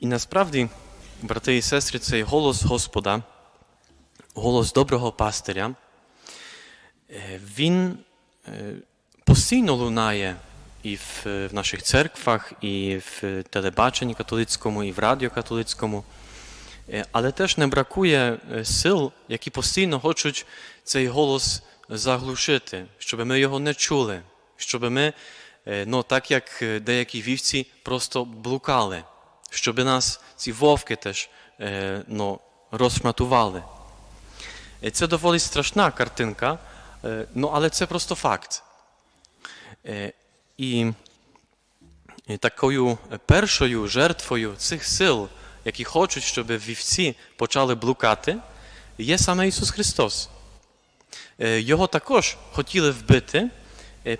І насправді, брати і сестри, цей голос Господа, голос доброго пастиря, е, він е, постійно лунає і в, е, наших церквах, і в телебаченні католицькому, і в радіо католицькому. Але теж не бракує сил, які постійно хочуть цей голос заглушити, щоб ми його не чули, щоб ми, ну, так як деякі вівці, просто блукали, щоб нас ці вовки теж е, ну, розшматували. Е, Це доволі страшна картинка, е, ну, але це просто факт. І такою першою жертвою цих сил, які хочуть, щоб вівці почали блукати, є саме Ісус Христос. Його також хотіли вбити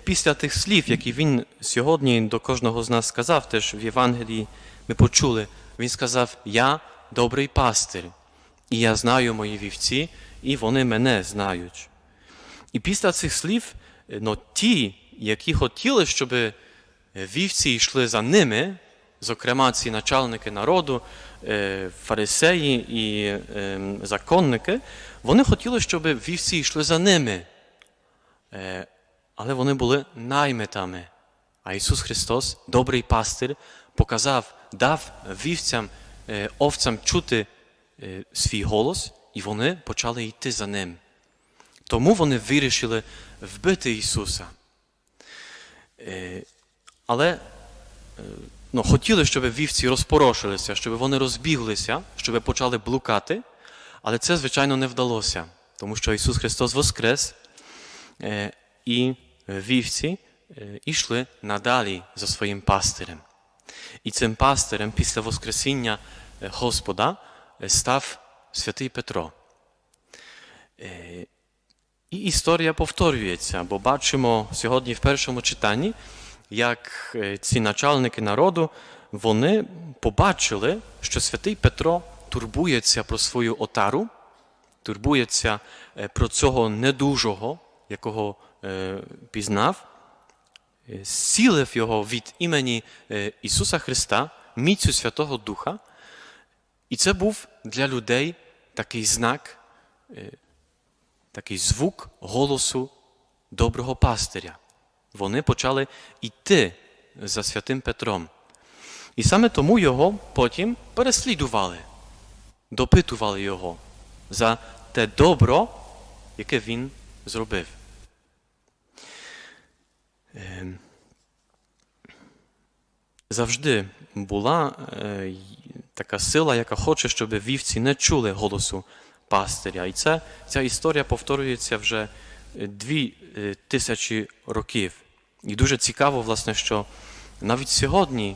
після тих слів, які Він сьогодні до кожного з нас сказав, теж в Євангелії ми почули. Він сказав: Я добрий пастир, і я знаю мої вівці, і вони мене знають. І після цих слів, ну, ті, які хотіли, щоб вівці йшли за ними, зокрема ці начальники народу, е, фарисеї і е, законники, вони хотіли, щоб вівці йшли за ними. Е, Але вони були наймитами. А Ісус Христос, добрий пастир, показав, дав вівцям, е, овцям чути е, свій голос, і вони почали йти за ним. Тому вони вирішили вбити Ісуса. Е, Але ну, хотіли, щоб вівці розпорошилися, щоб вони розбіглися, щоб почали блукати, але це, звичайно, не вдалося, тому що Ісус Христос воскрес, і вівці йшли надалі за своїм пастирем. І цим пастирем після Воскресіння е, Господа е, став святий Петро. Е, І історія повторюється, бо бачимо сьогодні в першому читанні, як ці начальники народу вони побачили, що святий Петро турбується про свою отару, турбується про цього недужого, якого пізнав, е, зцілив його від імені е, Ісуса Христа, міцю Святого Духа. І це був для людей такий знак, е, такий звук голосу доброго пастиря. Вони почали йти за святим Петром. І саме тому його потім переслідували, допитували його за те добро, яке він зробив. Ем, Завжди була е, така сила, яка хоче, щоб вівці не чули голосу пастиря. І це, ця історія повторюється вже е, дві е, тисячі років. І дуже цікаво, власне, що навіть сьогодні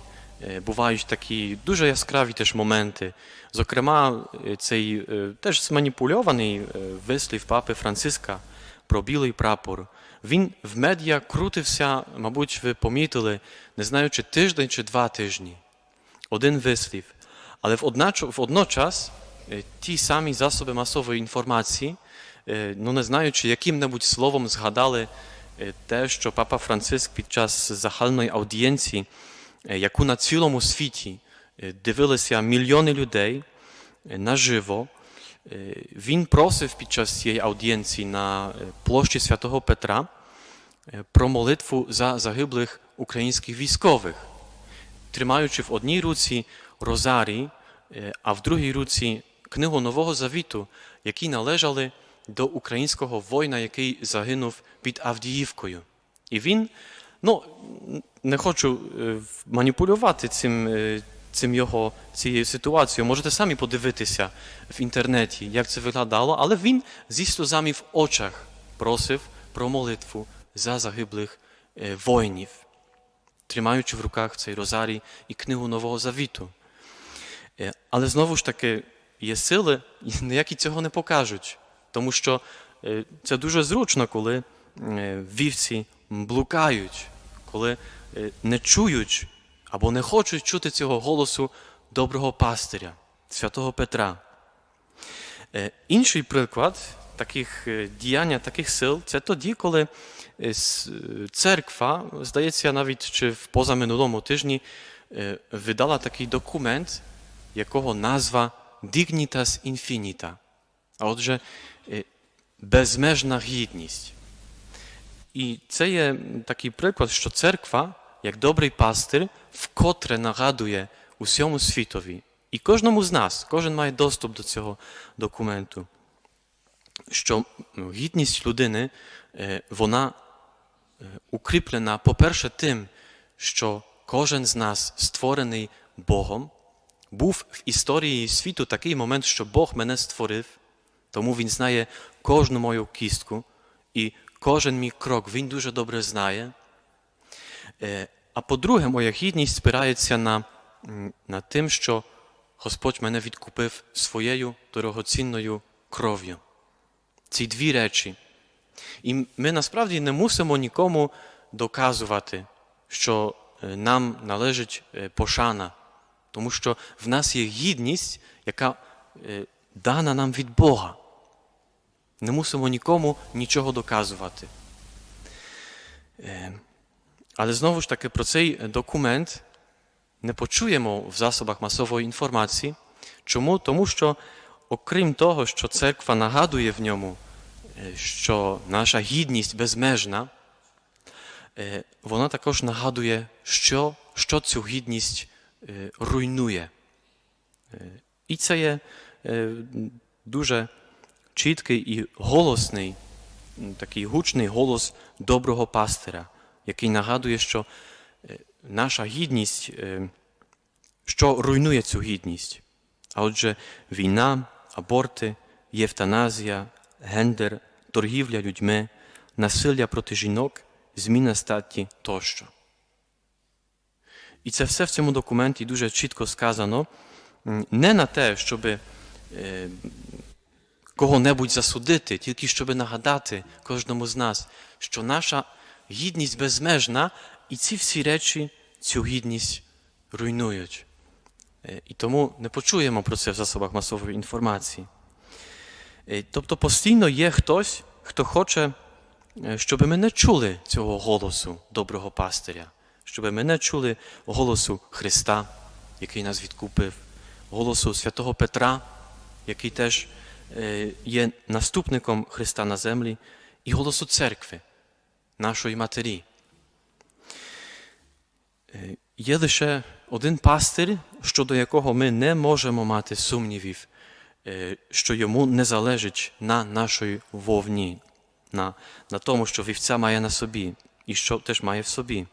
бувають такі дуже яскраві теж моменти. Зокрема, цей теж зманіпульований вислів папи Франциска про білий прапор. Він в медіа крутився, мабуть, ви помітили, не знаю, чи тиждень, чи два тижні. Один вислів. Але водночас, е, ті самі засоби масової інформації, е, ну не знаю, чи яким-небудь словом згадали е, те, що папа Франциск під час загальної аудієнції, яку на цілому світі дивилися мільйони людей наживо, він просив під час цієї аудієнції на е, площі Святого Петра е, про молитву за загиблих українських військових, тримаючи в одній руці розарій, е, а в другій руці книгу Нового Завіту, які належали до українського воїна, який загинув під Авдіївкою. І він, ну, не хочу е, маніпулювати цим, е, цим його, цією ситуацією. Можете самі подивитися в інтернеті, як це виглядало, але він зі сльозами в очах просив про молитву за загиблих е, воїнів, тримаючи в руках цей розарій і книгу Нового Завіту. Е, Але знову ж таки є сили, які цього не покажуть, тому що е, це дуже зручно, коли вівці блукають, коли не чують або не хочуть чути цього голосу доброго пастиря, святого Петра. Е, Інший приклад таких е, діяння, таких сил це тоді, коли е, церква, здається, навіть чи в позаминулому тижні видала такий документ, якого назва Dignitas Infinita. А отже, безмежна гідність. І це є такий приклад, що церква, як добрий пастир, вкотре нагадує усьому світові. І кожному з нас, кожен має доступ до цього документу, що гідність людини, е, вона е, укріплена, по-перше, тим, що кожен з нас створений Богом. Був в історії світу такий момент, що Бог мене створив, тому Він знає кожну мою кістку і кожен мій крок Він дуже добре знає. А по-друге, моя гідність спирається на, на тим, що Господь мене відкупив своєю дорогоцінною кров'ю. Ці дві речі. І ми насправді не мусимо нікому доказувати, що е, нам належить е, пошана, тому що в нас є гідність, яка е, дана нам від Бога. Не мусимо нікому нічого доказувати. Але знову ж таки про цей документ не почуємо в засобах масової інформації. Чому? Тому що, окрім того, що церква нагадує в ньому, що наша гідність безмежна, вона також нагадує, що, що цю гідність руйнує. І це є дуже чіткий і голосний, такий гучний голос доброго пастиря, який нагадує, що е, наша гідність, е, що руйнує цю гідність. А отже, війна, аборти, євтаназія, гендер, торгівля людьми, насилля проти жінок, зміна статі тощо. І це все в цьому документі дуже чітко сказано, не на те, щоб е, кого-небудь засудити, тільки щоб нагадати кожному з нас, що наша гідність безмежна, і ці всі речі цю гідність руйнують. Е, І тому не почуємо про це в засобах масової інформації. Е, Тобто постійно є хтось, хто хоче, е, щоб ми не чули цього голосу доброго пастиря, щоб ми не чули голосу Христа, який нас відкупив, голосу святого Петра, який теж є наступником Христа на землі, і голосу церкви, нашої матері. Е, Є лише один пастир, щодо якого ми не можемо мати сумнівів, е, що йому не залежить на нашій вовні, на, на тому, що вівця має на собі і що теж має в собі.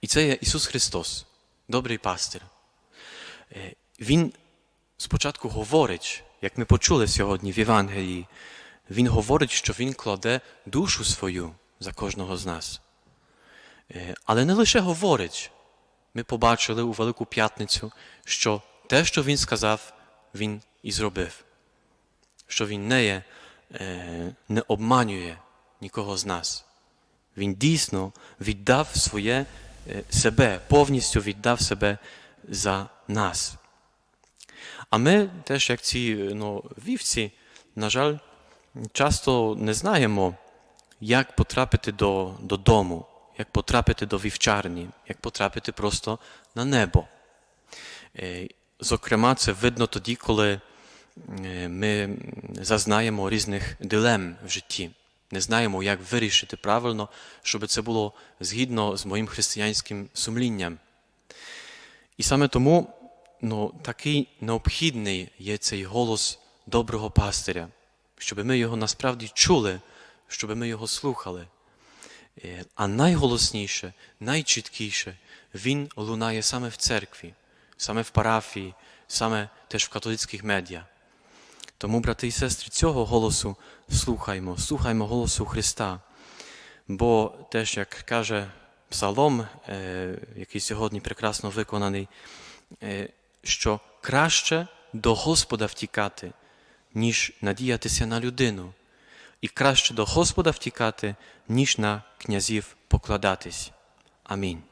І це є Ісус Христос, добрий пастир. Е, Він спочатку говорить, як ми почули сьогодні в Євангелії, Він говорить, що Він кладе душу свою за кожного з нас. Е, Але не лише говорить. Ми побачили у Велику П'ятницю, що те, що Він сказав, Він і зробив. Що Він не, є, е, не обманює нікого з нас. Він дійсно віддав своє е, себе, повністю віддав себе за нас. А ми теж, як ці ну, вівці, на жаль, часто не знаємо, як потрапити до, додому, як потрапити до вівчарні, як потрапити просто на небо. Е, Зокрема, це видно тоді, коли е, ми зазнаємо різних дилем в житті. Не знаємо, як вирішити правильно, щоб це було згідно з моїм християнським сумлінням. І саме тому ну, такий необхідний є цей голос доброго пастиря, щоб ми його насправді чули, щоб ми його слухали. Е, А найголосніше, найчіткіше він лунає саме в церкві, саме в парафії, саме теж в католицьких медіа. Тому, брати і сестри, цього голосу слухаймо, слухаймо голосу Христа. Бо теж, як каже Псалом, е, який сьогодні прекрасно виконаний, е, що краще до Господа втікати, ніж надіятися на людину, і краще до Господа втікати, ніж на князів покладатись. Амінь.